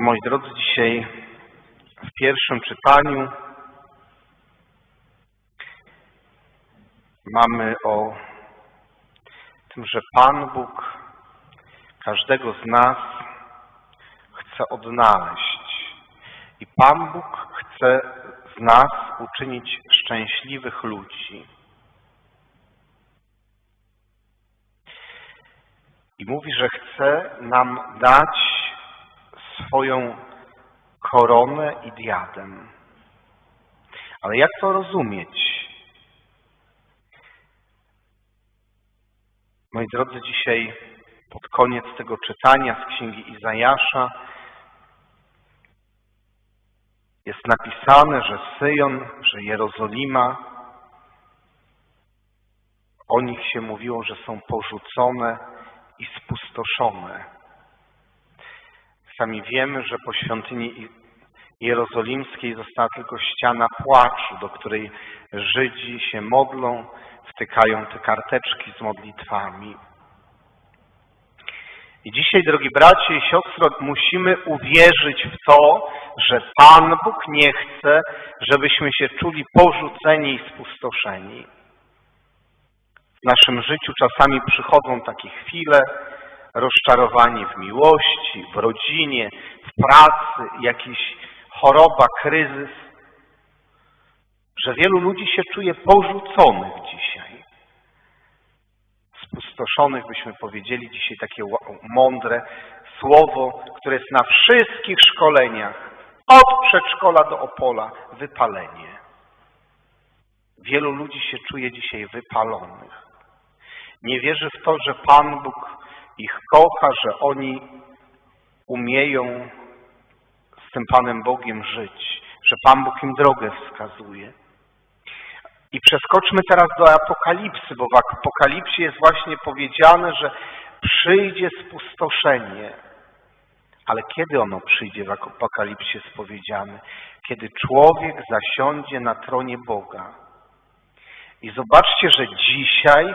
Moi drodzy, dzisiaj w pierwszym czytaniu mamy o tym, że Pan Bóg każdego z nas chce odnaleźć. I Pan Bóg chce z nas uczynić szczęśliwych ludzi. I mówi, że chce nam dać swoją koronę i diadem. Ale jak to rozumieć? Moi drodzy, dzisiaj pod koniec tego czytania z Księgi Izajasza jest napisane, że Syjon, że Jerozolima, o nich się mówiło, że są porzucone i spustoszone. Sami wiemy, że po świątyni jerozolimskiej została tylko ściana płaczu, do której Żydzi się modlą, wtykają te karteczki z modlitwami. I dzisiaj, drogi bracie i siostro, musimy uwierzyć w to, że Pan Bóg nie chce, żebyśmy się czuli porzuceni i spustoszeni. W naszym życiu czasami przychodzą takie chwile, rozczarowanie w miłości, w rodzinie, w pracy, jakiś choroba, kryzys, że wielu ludzi się czuje porzuconych dzisiaj. Spustoszonych, byśmy powiedzieli dzisiaj takie mądre słowo, które jest na wszystkich szkoleniach, od przedszkola do Opola, wypalenie. Wielu ludzi się czuje dzisiaj wypalonych. Nie wierzy w to, że Pan Bóg ich kocha, że oni umieją z tym Panem Bogiem żyć, że Pan Bóg im drogę wskazuje. I przeskoczmy teraz do Apokalipsy, bo w Apokalipsie jest właśnie powiedziane, że przyjdzie spustoszenie. Ale kiedy ono przyjdzie w Apokalipsie jest powiedziane? Kiedy człowiek zasiądzie na tronie Boga. I zobaczcie, że dzisiaj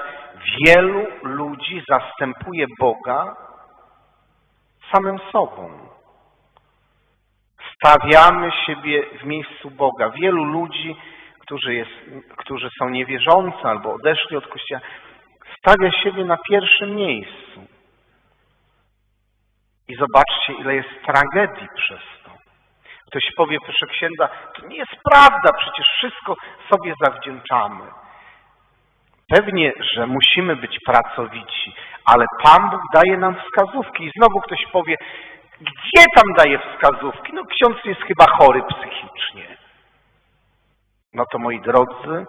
wielu ludzi zastępuje Boga samym sobą. Stawiamy siebie w miejscu Boga. Wielu ludzi, którzy, jest, którzy są niewierzący albo odeszli od Kościoła, stawia siebie na pierwszym miejscu. I zobaczcie, ile jest tragedii przez to. Ktoś powie, proszę księdza, to nie jest prawda, przecież wszystko sobie zawdzięczamy. Pewnie, że musimy być pracowici, ale Pan Bóg daje nam wskazówki. I znowu ktoś powie, gdzie tam daje wskazówki? No ksiądz jest chyba chory psychicznie. No to moi drodzy,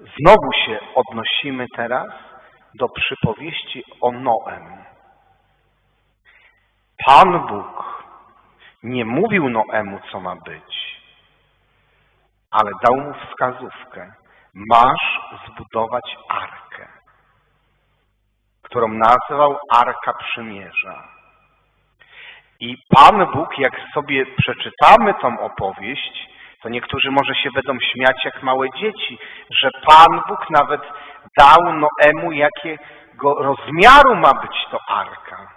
znowu się odnosimy teraz do przypowieści o Noem. Pan Bóg nie mówił Noemu, co ma być, ale dał mu wskazówkę. Masz zbudować arkę, którą nazwał Arka Przymierza. I Pan Bóg, jak sobie przeczytamy tą opowieść, to niektórzy może się będą śmiać jak małe dzieci, że Pan Bóg nawet dał Noemu, jakiego rozmiaru ma być to arka.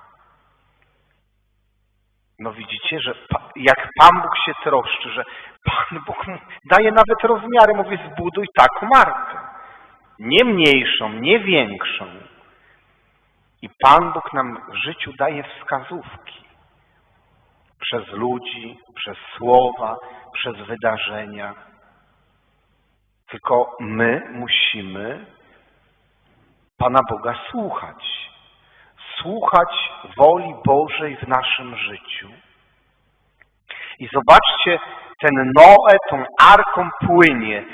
No widzicie, że jak Pan Bóg się troszczy, że Pan Bóg daje nawet rozmiary, mówi zbuduj taką arkę. Nie mniejszą, nie większą. I Pan Bóg nam w życiu daje wskazówki. Przez ludzi, przez słowa, przez wydarzenia. Tylko my musimy Pana Boga słuchać. Słuchać woli Bożej w naszym życiu. I zobaczcie, ten Noe tą arką płynie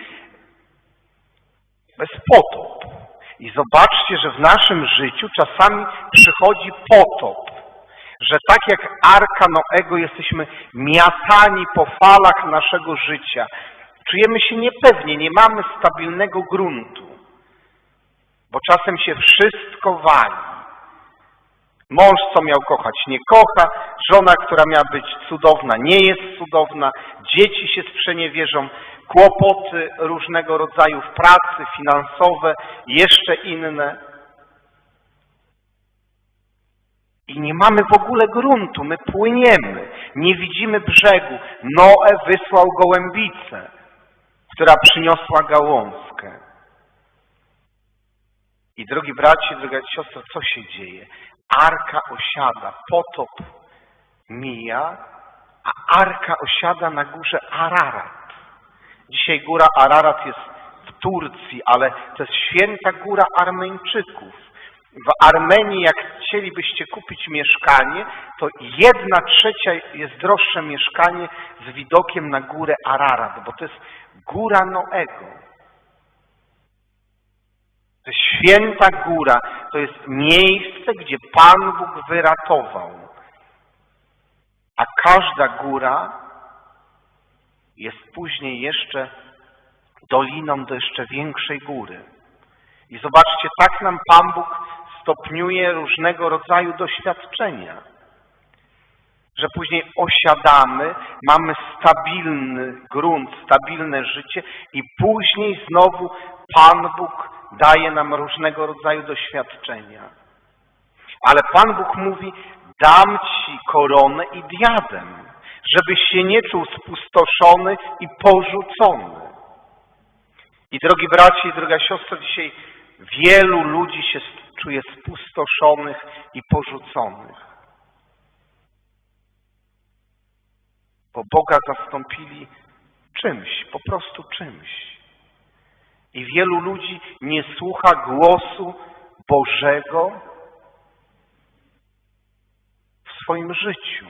bez potop. I zobaczcie, że w naszym życiu czasami przychodzi potop. Że tak jak arka Noego jesteśmy miatani po falach naszego życia. Czujemy się niepewnie, nie mamy stabilnego gruntu. Bo czasem się wszystko wali. Mąż, co miał kochać, nie kocha. Żona, która miała być cudowna, nie jest cudowna. Dzieci się sprzeniewierzą. Kłopoty różnego rodzaju w pracy, finansowe, jeszcze inne. I nie mamy w ogóle gruntu, my płyniemy, nie widzimy brzegu. Noe wysłał gołębicę, która przyniosła gałązkę. I drogi bracie, droga siostro, co się dzieje? Arka osiada, potop mija, a arka osiada na górze Ararat. Dzisiaj góra Ararat jest w Turcji, ale to jest święta góra Armeńczyków. W Armenii, jak chcielibyście kupić mieszkanie, to jedna trzecia jest droższe mieszkanie z widokiem na górę Ararat, bo to jest góra Noego. To jest święta góra, to jest miejsce, gdzie Pan Bóg wyratował. A każda góra jest później jeszcze doliną do jeszcze większej góry. I zobaczcie, tak nam Pan Bóg stopniuje różnego rodzaju doświadczenia, że później osiadamy, mamy stabilny grunt, stabilne życie i później znowu Pan Bóg daje nam różnego rodzaju doświadczenia. Ale Pan Bóg mówi, dam Ci koronę i diadem, żebyś się nie czuł spustoszony i porzucony. I drogi bracie i droga siostro, dzisiaj wielu ludzi się czuje spustoszonych i porzuconych. Bo Boga zastąpili czymś, po prostu czymś. I wielu ludzi nie słucha głosu Bożego w swoim życiu.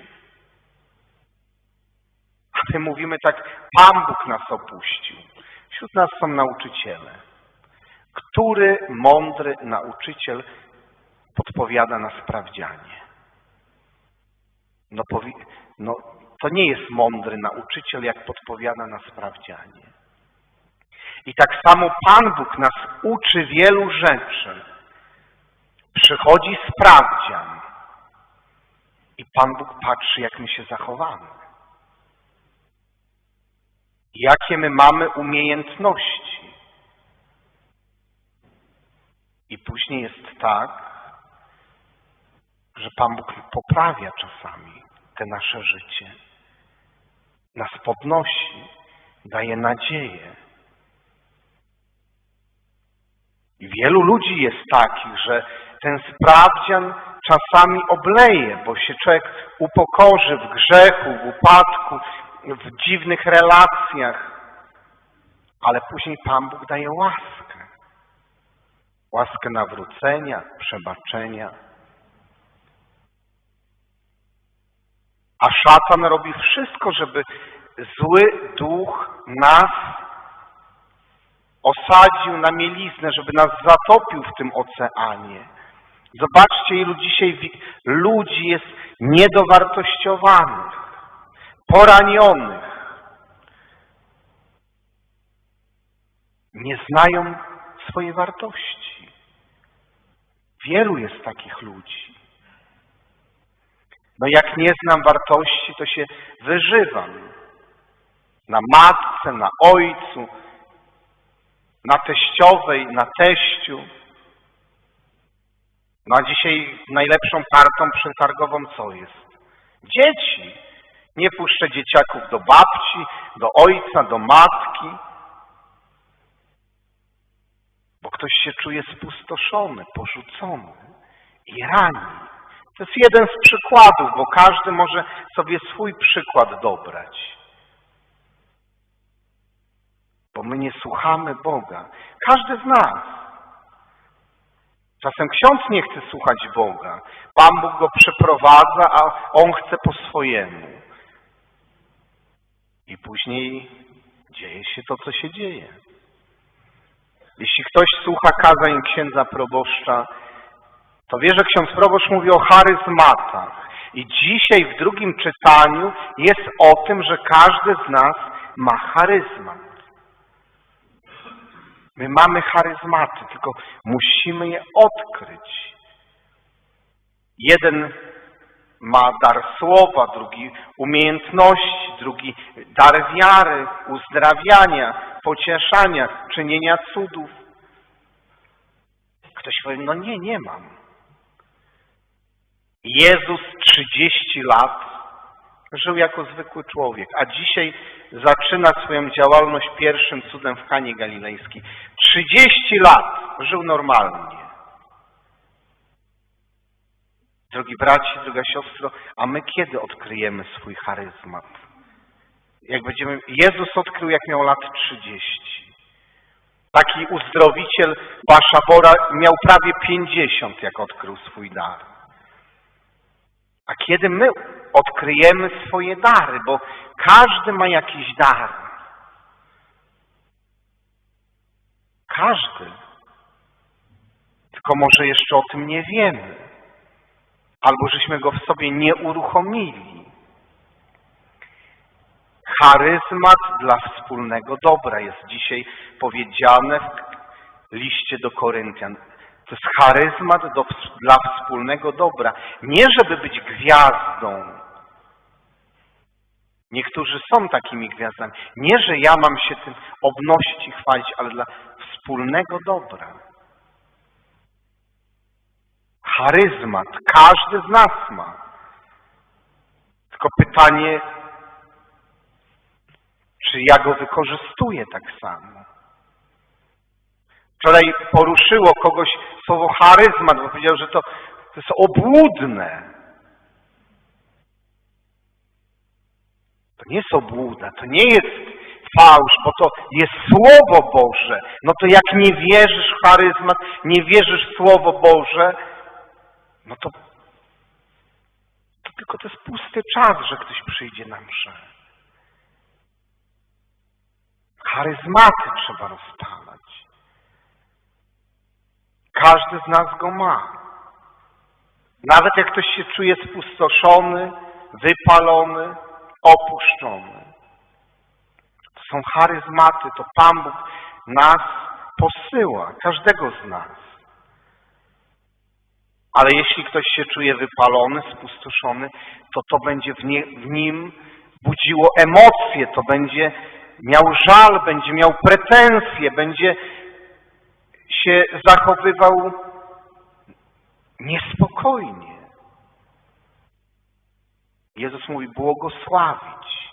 A my mówimy tak, Pan Bóg nas opuścił. Wśród nas są nauczyciele. Który mądry nauczyciel podpowiada na sprawdzianie? No, no to nie jest mądry nauczyciel, jak podpowiada na sprawdzianie. I tak samo Pan Bóg nas uczy wielu rzeczy. Przychodzi sprawdzian. I Pan Bóg patrzy, jak my się zachowamy. Jakie my mamy umiejętności. I później jest tak, że Pan Bóg poprawia czasami te nasze życie. Nas podnosi, daje nadzieję. I wielu ludzi jest takich, że ten sprawdzian czasami obleje, bo się człowiek upokorzy w grzechu, w upadku, w dziwnych relacjach, ale później Pan Bóg daje łaskę. Łaskę nawrócenia, przebaczenia. A szatan robi wszystko, żeby zły duch nas osadził na mieliznę, żeby nas zatopił w tym oceanie. Zobaczcie, ilu dzisiaj ludzi jest niedowartościowanych, poranionych. Nie znają swojej wartości. Wielu jest takich ludzi. No jak nie znam wartości, to się wyżywam. Na matce, na ojcu, na teściowej, na teściu. No a dzisiaj najlepszą kartą przetargową co jest? Dzieci. Nie puszczę dzieciaków do babci, do ojca, do matki, bo ktoś się czuje spustoszony, porzucony i rani. To jest jeden z przykładów, bo każdy może sobie swój przykład dobrać. Bo my nie słuchamy Boga. Każdy z nas. Czasem ksiądz nie chce słuchać Boga. Pan Bóg go przeprowadza, a on chce po swojemu. I później dzieje się to, co się dzieje. Jeśli ktoś słucha kazań księdza proboszcza, to wie, że ksiądz proboszcz mówi o charyzmatach. I dzisiaj w drugim czytaniu jest o tym, że każdy z nas ma charyzmat. My mamy charyzmaty, tylko musimy je odkryć. Jeden ma dar słowa, drugi umiejętności, drugi dar wiary, uzdrawiania, pocieszania, czynienia cudów. Ktoś powie, no nie, nie mam. Jezus 30 lat żył jako zwykły człowiek, a dzisiaj zaczyna swoją działalność pierwszym cudem w Kanie Galilejskiej. 30 lat żył normalnie. Drogi braci, droga siostro, a my kiedy odkryjemy swój charyzmat? Jak będziemy... Jezus odkrył, jak miał lat 30. Taki uzdrowiciel Baszabora miał prawie 50, jak odkrył swój dar. A kiedy my odkryjemy swoje dary, bo każdy ma jakiś dar. Każdy. Tylko może jeszcze o tym nie wiemy. Albo żeśmy go w sobie nie uruchomili. Charyzmat dla wspólnego dobra jest dzisiaj powiedziane w liście do Koryntian. To jest charyzmat do, dla wspólnego dobra. Nie żeby być gwiazdą. Niektórzy są takimi gwiazdami. Nie, że ja mam się tym obnosić i chwalić, ale dla wspólnego dobra. Charyzmat każdy z nas ma. Tylko pytanie, czy ja go wykorzystuję tak samo? Wczoraj poruszyło kogoś słowo charyzmat, bo powiedział, że to, to jest obłudne. To nie jest obłuda, to nie jest fałsz, bo to jest Słowo Boże. No to jak nie wierzysz w charyzmat, nie wierzysz w Słowo Boże, no to, to tylko to jest pusty czas, że ktoś przyjdzie na mszę. Charyzmaty trzeba rozpalać. Każdy z nas go ma. Nawet jak ktoś się czuje spustoszony, wypalony, opuszczony. To są charyzmaty, to Pan Bóg nas posyła, każdego z nas. Ale jeśli ktoś się czuje wypalony, spustoszony, to to będzie w, nie, w nim budziło emocje, to będzie miał żal, będzie miał pretensje, będzie się zachowywał niespokojnie. Jezus mówi błogosławić.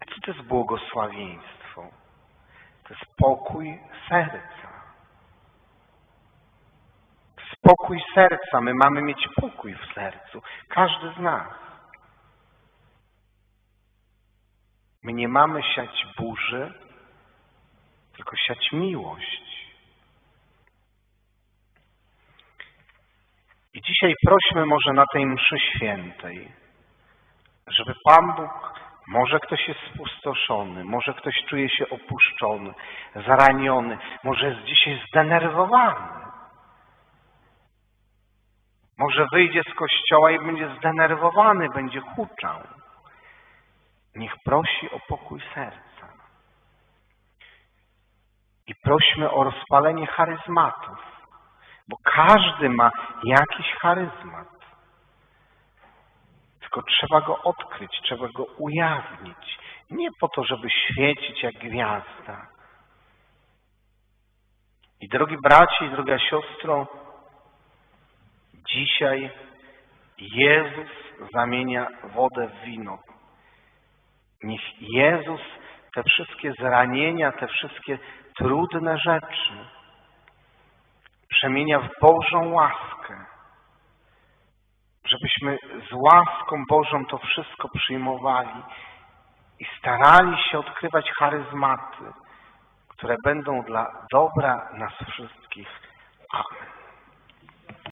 A co to jest błogosławieństwo? To jest pokój serca. Spokój serca. My mamy mieć pokój w sercu. Każdy z nas. My nie mamy siać burzy, tylko siać miłość. I dzisiaj prośmy może na tej mszy świętej, żeby Pan Bóg, może ktoś jest spustoszony, może ktoś czuje się opuszczony, zraniony, może jest dzisiaj zdenerwowany. Może wyjdzie z kościoła i będzie zdenerwowany, będzie huczał. Niech prosi o pokój serca. I prośmy o rozpalenie charyzmatów, bo każdy ma jakiś charyzmat. Tylko trzeba go odkryć, trzeba go ujawnić. Nie po to, żeby świecić jak gwiazda. I drogi braci i droga siostro, dzisiaj Jezus zamienia wodę w wino. Niech Jezus te wszystkie zranienia, te wszystkie trudne rzeczy przemienia w Bożą łaskę. Żebyśmy z łaską Bożą to wszystko przyjmowali i starali się odkrywać charyzmaty, które będą dla dobra nas wszystkich. Amen.